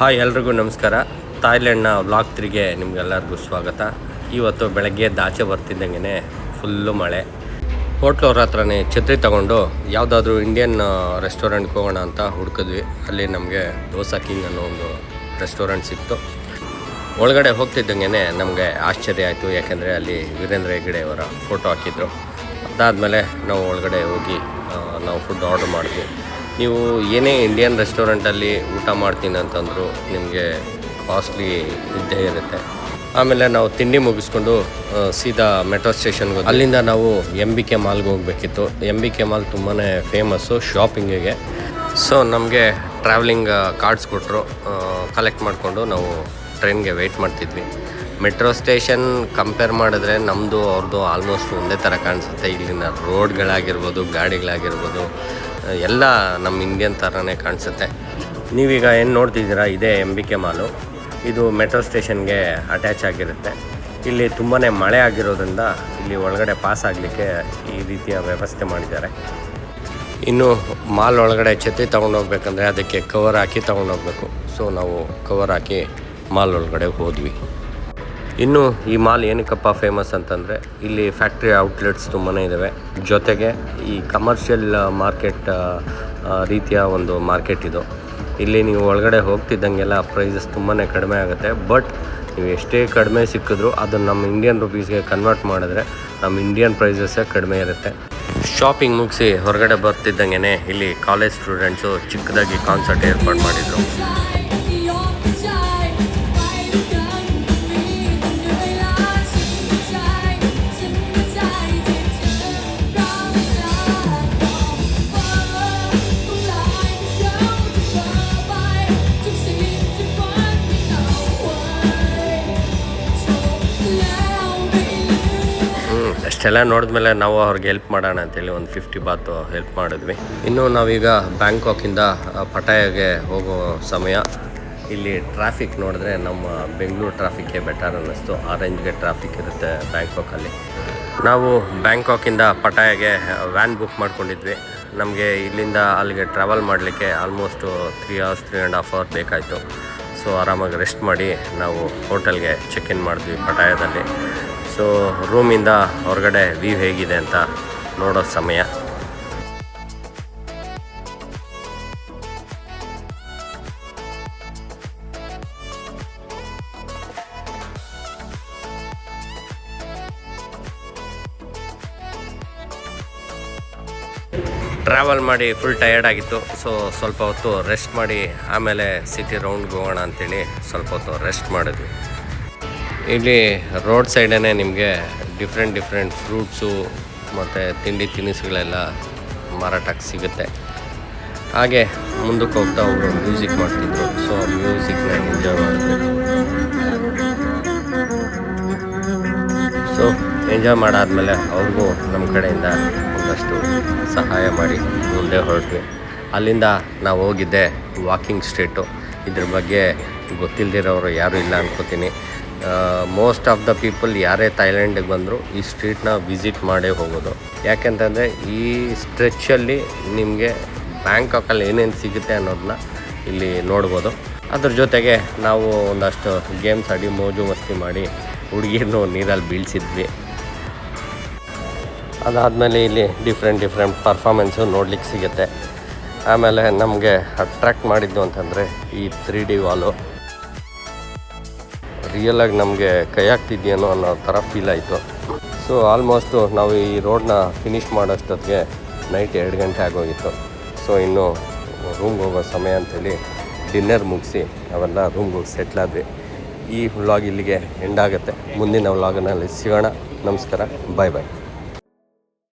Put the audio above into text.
Hi ಎಲ್ರಿಗೂ ನಮಸ್ಕಾರ. ಥಾಯ್ಲೆಂಡ್ನ block ತ್ರೀಗೆ ನಿಮ್ಗೆಲ್ಲರಿಗೂ ಸ್ವಾಗತ. ಇವತ್ತು ಬೆಳಗ್ಗೆ ಆಚೆ ಬರ್ತಿದ್ದಂಗೆ ಫುಲ್ಲು ಮಳೆ. ಹೋಟ್ಲವ್ರ ಹತ್ರನೇ ಛತ್ರಿ ತಗೊಂಡು ಯಾವುದಾದ್ರೂ ಇಂಡಿಯನ್ ರೆಸ್ಟೋರೆಂಟ್ಗೆ ಹೋಗೋಣ ಅಂತ ಹುಡ್ಕಿದ್ವಿ. ಅಲ್ಲಿ ನಮಗೆ ದೋಸಾ ಕಿಂಗ್ ಅನ್ನೋ ಒಂದು ರೆಸ್ಟೋರೆಂಟ್ ಸಿಕ್ತು. ಒಳಗಡೆ ಹೋಗ್ತಿದ್ದಂಗೆ ನಮಗೆ ಆಶ್ಚರ್ಯ ಆಯಿತು. ಯಾಕೆಂದರೆ ಅಲ್ಲಿ ವೀರೇಂದ್ರ ಹೆಗ್ಡೆಯವರ ಫೋಟೋ ಹಾಕಿದ್ರು. ಅದಾದಮೇಲೆ ನಾವು ಒಳಗಡೆ ಹೋಗಿ ನಾವು ಫುಡ್ ಆರ್ಡರ್ ಮಾಡಿದ್ವಿ. ನೀವು ಏನೇ ಇಂಡಿಯನ್ ರೆಸ್ಟೋರೆಂಟಲ್ಲಿ ಊಟ ಮಾಡ್ತೀನಿ ಅಂತಂದರೂ ನಿಮಗೆ ಕಾಸ್ಟ್ಲಿ ಇದ್ದೇ ಇರುತ್ತೆ. ಆಮೇಲೆ ನಾವು ತಿಂಡಿ ಮುಗಿಸ್ಕೊಂಡು ಸೀದಾ ಮೆಟ್ರೋ ಸ್ಟೇಷನ್ಗೆ ಅಲ್ಲಿಂದ ನಾವು ಎಂ ಬಿ ಕೆ ಮಾಲ್ಗೆ ಹೋಗಬೇಕಿತ್ತು. ಎಂ ಬಿ ಕೆ ಮಾಲ್ ತುಂಬಾ ಫೇಮಸ್ಸು ಶಾಪಿಂಗಿಗೆ ಸೊ ನಮಗೆ ಟ್ರಾವೆಲಿಂಗ್ ಕಾರ್ಡ್ಸ್ ಕೊಟ್ಟರು ಕಲೆಕ್ಟ್ ಮಾಡಿಕೊಂಡು ನಾವು ಟ್ರೈನ್ಗೆ ವೆಯ್ಟ್ ಮಾಡ್ತಿದ್ವಿ. ಮೆಟ್ರೋ ಸ್ಟೇಷನ್ ಕಂಪೇರ್ ಮಾಡಿದ್ರೆ ನಮ್ಮದು ಅವ್ರದ್ದು ಆಲ್ಮೋಸ್ಟ್ ಒಂದೇ ಥರ ಕಾಣಿಸುತ್ತೆ. ಇಲ್ಲಿನ ರೋಡ್ಗಳಾಗಿರ್ಬೋದು ಗಾಡಿಗಳಾಗಿರ್ಬೋದು. ಎಲ್ಲ ನಮ್ಮ ಇಂಡಿಯನ್ ಥರನೇ ಕಾಣಿಸುತ್ತೆ. ನೀವೀಗ ಏನು ನೋಡ್ತಿದ್ದೀರಾ, ಇದೇ ಎಂ ಬಿ ಕೆ ಮಾಲು. ಇದು ಮೆಟ್ರೋ ಸ್ಟೇಷನ್ಗೆ ಅಟ್ಯಾಚ್ ಆಗಿರುತ್ತೆ. ಇಲ್ಲಿ ತುಂಬಾ ಮಳೆ ಆಗಿರೋದ್ರಿಂದ ಇಲ್ಲಿ ಒಳಗಡೆ ಪಾಸ್ ಆಗಲಿಕ್ಕೆ ಈ ರೀತಿಯ ವ್ಯವಸ್ಥೆ ಮಾಡಿದ್ದಾರೆ. ಇನ್ನು ಮಾಲ್ ಒಳಗಡೆ ಛತ್ರಿ ತೊಗೊಂಡೋಗ್ಬೇಕಂದ್ರೆ ಅದಕ್ಕೆ ಕವರ್ ಹಾಕಿ ತೊಗೊಂಡೋಗ್ಬೇಕು ಸೊ ನಾವು ಕವರ್ ಹಾಕಿ ಮಾಲ್ ಒಳಗಡೆ ಹೋದ್ವಿ. ಇನ್ನು ಈ ಮಾಲ್ ಏನಕ್ಕಪ್ಪ ಫೇಮಸ್ ಅಂತಂದರೆ ಇಲ್ಲಿ ಫ್ಯಾಕ್ಟ್ರಿ ಔಟ್ಲೆಟ್ಸ್ ತುಂಬಾ ಇದ್ದಾವೆ ಜೊತೆಗೆ ಈ ಕಮರ್ಷಿಯಲ್ ಮಾರ್ಕೆಟ್ ರೀತಿಯ ಒಂದು ಮಾರ್ಕೆಟ್ ಇದು. ಇಲ್ಲಿ ನೀವು ಒಳಗಡೆ ಹೋಗ್ತಿದ್ದಂಗೆಲ್ಲ ಪ್ರೈಸಸ್ ತುಂಬಾ ಕಡಿಮೆ ಆಗುತ್ತೆ. ಬಟ್ ನೀವು ಎಷ್ಟೇ ಕಡಿಮೆ ಸಿಕ್ಕಿದ್ರು ಅದನ್ನು ನಮ್ಮ ಇಂಡಿಯನ್ ರುಪೀಸ್ಗೆ ಕನ್ವರ್ಟ್ ಮಾಡಿದ್ರೆ ನಮ್ಮ ಇಂಡಿಯನ್ ಪ್ರೈಸಸ್ಸೇ ಕಡಿಮೆ ಇರುತ್ತೆ. ಶಾಪಿಂಗ್ ಮುಗಿಸಿ ಹೊರಗಡೆ ಬರ್ತಿದ್ದಂಗೆ ಇಲ್ಲಿ ಕಾಲೇಜ್ ಸ್ಟೂಡೆಂಟ್ಸು ಚಿಕ್ಕದಾಗಿ ಕಾನ್ಸರ್ಟ್ ಏರ್ಪಾಡು ಮಾಡಿದರು. ಅಷ್ಟೆಲ್ಲ ನೋಡಿದ್ಮೇಲೆ ನಾವು ಅವ್ರಿಗೆ ಹೆಲ್ಪ್ ಮಾಡೋಣ ಅಂತೇಳಿ ಒಂದು ಫಿಫ್ಟಿ ಬಾತು ಹೆಲ್ಪ್ ಮಾಡಿದ್ವಿ. ಇನ್ನು ನಾವೀಗ ಬ್ಯಾಂಕಾಕಿಂದ ಪಟಾಯಗೆ ಹೋಗೋ ಸಮಯ. ಇಲ್ಲಿ ಟ್ರಾಫಿಕ್ ನೋಡಿದ್ರೆ ನಮ್ಮ ಬೆಂಗಳೂರು ಟ್ರಾಫಿಕ್ಕೇ ಬೆಟರ್ ಅನ್ನಿಸ್ತು. ಆರೆಂಜ್ಗೆ ಟ್ರಾಫಿಕ್ ಇರುತ್ತೆ ಬ್ಯಾಂಕಾಕಲ್ಲಿ. ನಾವು ಬ್ಯಾಂಕಾಕಿಂದ ಪಟಾಯಗೆ ವ್ಯಾನ್ ಬುಕ್ ಮಾಡ್ಕೊಂಡಿದ್ವಿ. ನಮಗೆ ಇಲ್ಲಿಂದ ಅಲ್ಲಿಗೆ ಟ್ರಾವೆಲ್ ಮಾಡಲಿಕ್ಕೆ almost three hours three and half hour ಬೇಕಾಯಿತು. ಸೊ ಆರಾಮಾಗಿ ರೆಸ್ಟ್ ಮಾಡಿ ನಾವು ಹೋಟೆಲ್ಗೆ ಚೆಕ್ ಇನ್ ಮಾಡಿದ್ವಿ ಪಟಾಯದಲ್ಲಿ. ಸೊ ರೂಮಿಂದ ಹೊರಗಡೆ ವ್ಯೂ ಹೇಗಿದೆ ಅಂತ ನೋಡೋ ಸಮಯ. ಟ್ರಾವೆಲ್ ಮಾಡಿ ಫುಲ್ ಟಯರ್ಡ್ ಆಗಿತ್ತು. ಸೊ ಸ್ವಲ್ಪ ಹೊತ್ತು ರೆಸ್ಟ್ ಮಾಡಿ ಆಮೇಲೆ ಸಿಟಿ ರೌಂಡ್ಗೆ ಹೋಗೋಣ ಅಂತೇಳಿ ಸ್ವಲ್ಪ ಹೊತ್ತು ರೆಸ್ಟ್ ಮಾಡಿದ್ವಿ. ಇಲ್ಲಿ ರೋಡ್ ಸೈಡೇ ನಿಮಗೆ ಡಿಫ್ರೆಂಟ್ ಡಿಫ್ರೆಂಟ್ ಫ್ರೂಟ್ಸು ಮತ್ತು ತಿಂಡಿ ತಿನಿಸುಗಳೆಲ್ಲ ಮಾರಾಟಕ್ಕೆ ಸಿಗುತ್ತೆ. ಹಾಗೆ ಮುಂದಕ್ಕೆ ಹೋಗ್ತಾ ಒಬ್ಬರು ಮ್ಯೂಸಿಕ್ ಮಾಡ್ತಿದ್ರು. ಸೊ ಮ್ಯೂಸಿಕ್ನ ಎಂಜಾಯ್ ಮಾಡಿದ್ರು ಸೊ ಎಂಜಾಯ್ ಮಾಡಾದ್ಮೇಲೆ ಅವ್ರಿಗೂ ನಮ್ಮ ಕಡೆಯಿಂದ ಒಂದಷ್ಟು ಸಹಾಯ ಮಾಡಿ. ಮುಂದೆ ಹೊರಟ್ವಿ. ಅಲ್ಲಿಂದ ನಾವು ಹೋಗಿದ್ದೆ ವಾಕಿಂಗ್ ಸ್ಟ್ರೀಟು ಇದ್ರ ಬಗ್ಗೆ ಗೊತ್ತಿಲ್ಲದಿರೋರು ಯಾರೂ ಇಲ್ಲ ಅನ್ಕೋತೀನಿ. ಮೋಸ್ಟ್ ಆಫ್ ದ ಪೀಪಲ್ ಯಾರೇ ಥೈಲ್ಯಾಂಡಿಗೆ ಬಂದರೂ ಈ ಸ್ಟ್ರೀಟ್ನ ವಿಸಿಟ್ ಮಾಡೇ ಹೋಗೋದು. ಯಾಕೆಂತಂದರೆ ಈ ಸ್ಟ್ರೆಚ್ಚಲ್ಲಿ ನಿಮಗೆ ಬ್ಯಾಂಕಾಕಲ್ಲಿ ಏನೇನು ಸಿಗುತ್ತೆ ಅನ್ನೋದನ್ನ ಇಲ್ಲಿ ನೋಡ್ಬೋದು. ಅದ್ರ ಜೊತೆಗೆ ನಾವು ಒಂದಷ್ಟು ಗೇಮ್ಸ್ ಆಡಿ ಮೋಜು ಮಸ್ತಿ ಮಾಡಿ ಹುಡುಗಿರ್ನು ನೀರಲ್ಲಿ ಬೀಳಿಸಿದ್ವಿ. ಅದಾದಮೇಲೆ ಇಲ್ಲಿ ಡಿಫ್ರೆಂಟ್ ಡಿಫ್ರೆಂಟ್ ಪರ್ಫಾಮೆನ್ಸು ನೋಡ್ಲಿಕ್ಕೆ ಸಿಗುತ್ತೆ. ಆಮೇಲೆ ನಮಗೆ ಅಟ್ರ್ಯಾಕ್ಟ್ ಮಾಡಿದ್ದು ಅಂತಂದರೆ ಈ ತ್ರೀ ಡಿ ವಾಲು ರಿಯಲಾಗಿ ನಮಗೆ ಕೈ ಆಗ್ತಿದ್ಯೇನೋ ಅನ್ನೋ ಥರ ಫೀಲ್ ಆಯಿತು. ಸೊ ಆಲ್ಮೋಸ್ಟು ನಾವು ಈ ರೋಡ್ನ ಫಿನಿಷ್ ಮಾಡೋಷ್ಟೊತ್ತಿಗೆ ನೈಟ್ ಎರಡು ಗಂಟೆ ಆಗೋಗಿತ್ತು. ಸೊ ಇನ್ನು ರೂಮ್ಗೆ ಹೋಗೋ ಸಮಯ ಅಂಥೇಳಿ ಡಿನ್ನರ್ ಮುಗಿಸಿ ಅವೆಲ್ಲ ರೂಮ್ಗೆ ಹೋಗಿ ಸೆಟ್ಲಾದ್ವಿ ಈ ವ್ಲಾಗ್ ಇಲ್ಲಿಗೆ ಎಂಡ್ ಆಗುತ್ತೆ. ಮುಂದಿನ ವ್ಲಾಗ್ನಲ್ಲಿ ಸಿಗೋಣ. ನಮಸ್ಕಾರ. ಬಾಯ್ ಬಾಯ್